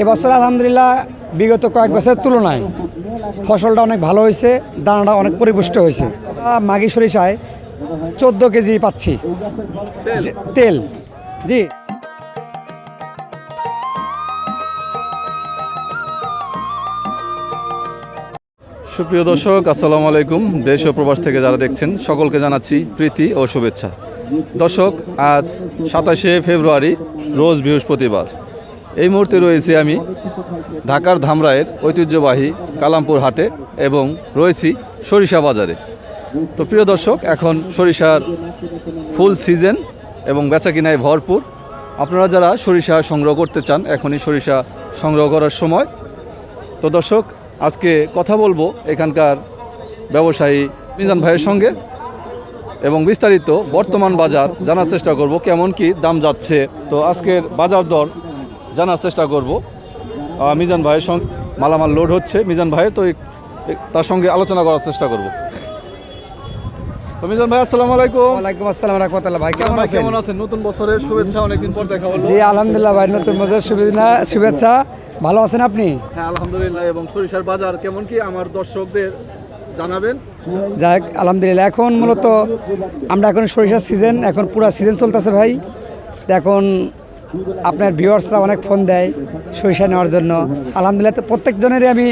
এবছর আলহামদুলিল্লাহ বিগত কয়েক বছরের তুলনায় ফসলটা অনেক ভালো হয়েছে দানাটা অনেক পরিপুষ্ট হয়েছে। মাঘী সরিষায় চোদ্দ কেজি পাচ্ছি। তেল। জি। সুপ্রিয় দর্শক আসসালামু আলাইকুম। দেশ ও প্রবাস থেকে যারা দেখছেন সকলকে জানাচ্ছি প্রীতি ও শুভেচ্ছা। দর্শক আজ সাতাশে ফেব্রুয়ারি রোজ বৃহস্পতিবার। এই মুহূর্তে রয়েছি আমি ঢাকার ধামরায়ের ঐতিহ্যবাহী কালামপুর হাটে এবং রয়েছি সরিষা বাজারে। তো প্রিয় দর্শক, এখন সরিষার ফুল সিজন এবং বেচা কিনায় ভরপুর। আপনারা যারা সরিষা সংগ্রহ করতে চান, এখনই সরিষা সংগ্রহ করার সময়। তো দর্শক, আজকে কথা বলব এখানকার ব্যবসায়ী মিজান ভাইয়ের সঙ্গে এবং বিস্তারিত বর্তমান বাজার জানার চেষ্টা করব, কেমন কি দাম যাচ্ছে। তো আজকের বাজার দর জানার চেষ্টা করব। মিজান ভাইয়ের সঙ্গে মালামাল লোড হচ্ছে। মিজান ভাই তো তার সঙ্গে আলোচনা করার চেষ্টা করব। মিজান ভাই আসসালামু আলাইকুম। ওয়ালাইকুম আসসালাম রহমতুল্লাহ ভাই কেমন আছেন? কেমন আছেন? নতুন বছরের শুভেচ্ছা অনেকদিন পর দেখা হলো। জি আলহামদুলিল্লাহ ভাই নতুন শুভেচ্ছা শুভেচ্ছা। ভালো আছেন আপনি? হ্যাঁ আলহামদুলিল্লাহ। এবং সরিষার বাজার কেমন কি আমার দর্শকদের জানাবেন? যাক আলহামদুলিল্লাহ। এখন মূলত আমরা এখন সরিষার সিজন এখন পুরো সিজন চলতেছে ভাই। তো এখন আপনার ভিউয়ার্সরা অনেক ফোন দেয় সরিষা নেওয়ার জন্য। আলহামদুলিল্লাহ, তো প্রত্যেকজনেরই আমি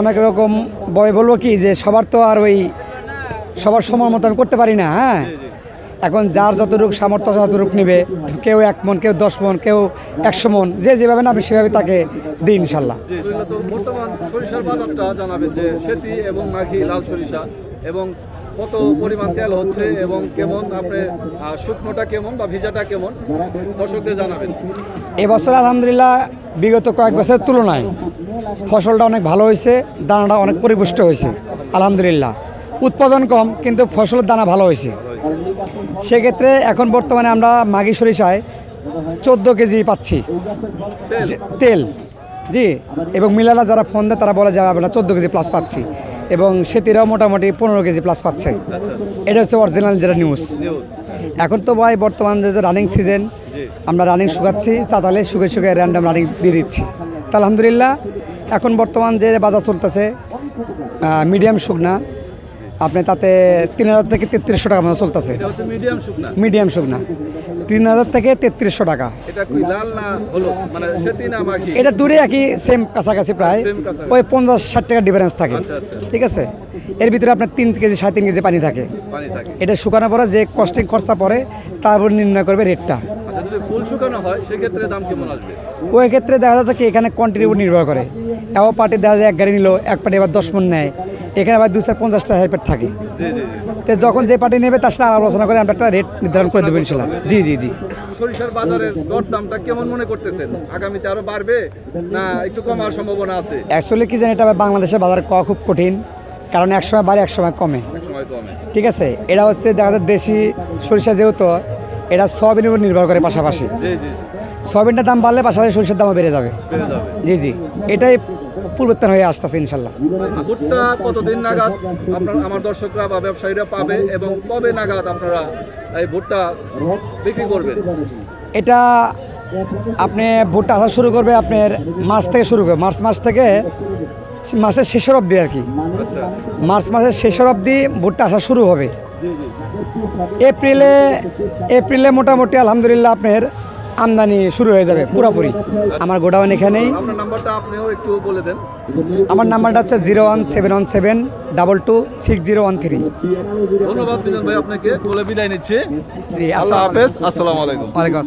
অনেক রকম বয় বলব কি যে সবার তো আর ওই সবার সময় মতো আমি করতে পারি না হ্যাঁ? এখন যার যতটুক সামর্থ্য, ততটুক নেবে। কেউ এক মন, কেউ দশ মন, কেউ একশো মন, যে যেভাবে নামে সেভাবে তাকে দিই ইনশাল্লাহ। বর্তমান সরিষার বাজারটা জানাবেন যে সেতি এবং লাল সরিষা এবং কত পরিমাণ তেল হচ্ছে এবং কেমন আপনি শুকনোটা কেমন বা ভিজাটা কেমন দর্শকদের জানাবেন। এবছর আলহামদুলিল্লাহ বিগত কয়েক বছরের তুলনায় ফসলটা অনেক ভালো হয়েছে দানাটা অনেক পরিপুষ্ট হয়েছে আলহামদুলিল্লাহ। উৎপাদন কম কিন্তু ফসলের দানা ভালো হয়েছে। সেক্ষেত্রে এখন বর্তমানে আমরা মাঘি সরিষায় চোদ্দ কেজি পাচ্ছি। তেল? জি এবং মিলালা যারা ফোন দেয় তারা বলে যে আমরা চোদ্দ কেজি প্লাস পাচ্ছি। এবং সেতিরাও মোটামুটি পনেরো কেজি প্লাস পাচ্ছে। এটা হচ্ছে অরিজিনাল যেটা নিউজ এখন তো ভাই বর্তমান যেহেতু রানিং সিজন আমরা রানিং শুকাচ্ছি চাতালে শুকে শুকে র্যান্ডাম রানিং দিয়ে দিচ্ছি। তা আলহামদুলিল্লাহ, এখন বর্তমান যে বাজার চলতেছে মিডিয়াম শুকনা। আপনি তাতে তিন হাজার থেকে তেত্রিশশো টাকা মতো চলতেছে। মিডিয়াম শুকনা। তিন হাজার থেকে তেত্রিশশো টাকা। এটা হলো মানে দূরে একই সেম কাছাকাছি প্রায়। ওই পঞ্চাশ ষাট টাকা ডিফারেন্স থাকে। আচ্ছা, আচ্ছা। ঠিক আছে? এর ভিতরে আপনার তিন কেজি সাড়ে তিন কেজি পানি থাকে। এটা শুকানোর পরে যে কস্টিং খরচা পড়ে তার উপর নির্ণয় করবে রেটটা ফুল শুকানো হয় সেক্ষেত্রে দাম কেমন আসবে? ওই ক্ষেত্রে দেখা যাচ্ছে কি এখানে কোয়ান্টিটির উপর নির্ভর করে। এবার পার্টি দেখা যায় এক গাড়ি নিল এক পার্টি এবার দশ মন নেয়। এখানে আবার দুশো পঞ্চাশটা হেল্পের থাকে। জি জি জি। তো যখন যে পার্টি নেবে তার সাথে আলোচনা করে আমরা একটা রেট নির্ধারণ করে দেবো ইনশাল্লাহ। জি জি জি। সরিষার বাজারের দর দামটা কেমন মনে করতেছেন? আগামীতে আরও বাড়বে না একটু কমার সম্ভাবনা আছে? অ্যাকচুয়ালি কি জানি এটা বাংলাদেশের বাজার পাওয়া খুব কঠিন কারণ এক সময় বাড়ে এক সময় কমে। এক সময় কমে। ঠিক আছে? এটা হচ্ছে দেখা যায় দেশি সরিষা যেহেতু এটা সয়াবিনের উপর নির্ভর করে পাশাপাশি। সয়াবিনটার দাম বাড়লে পাশাপাশি সরিষার দামও বেড়ে যাবে। জি জি। এটাই পরিবর্তন হয়ে আসতেছে ইনশাল্লাহ। ভুট্টা কতদিন নাগাদ আপনার আমার দর্শকরা বা ব্যবসায়ীরা পাবে এবং কবে নাগাদ আপনারা এই ভুট্টা বিক্রি করবেন? এটা আপনি ভুট্টা আসা শুরু করবে আপনার মার্চ থেকে শুরু করবে মার্চ মাস থেকে মাসের শেষের অবধি আর কি। আচ্ছা। মার্চ মাসের শেষের অবধি ভুট্টা আসা শুরু হবে। এপ্রিলে এপ্রিলে মোটামুটি আলহামদুলিল্লাহ আপনার আমদানি শুরু হয়ে যাবে পুরোপুরি। আমার গোডাউন এখানেই। আমার নাম্বারটা হচ্ছে zero one seven one seven double two six zero one three. ধন্যবাদ ভাই আপনাকে। বলে বিদায় নিচ্ছি। আসসালাম আলাইকুম।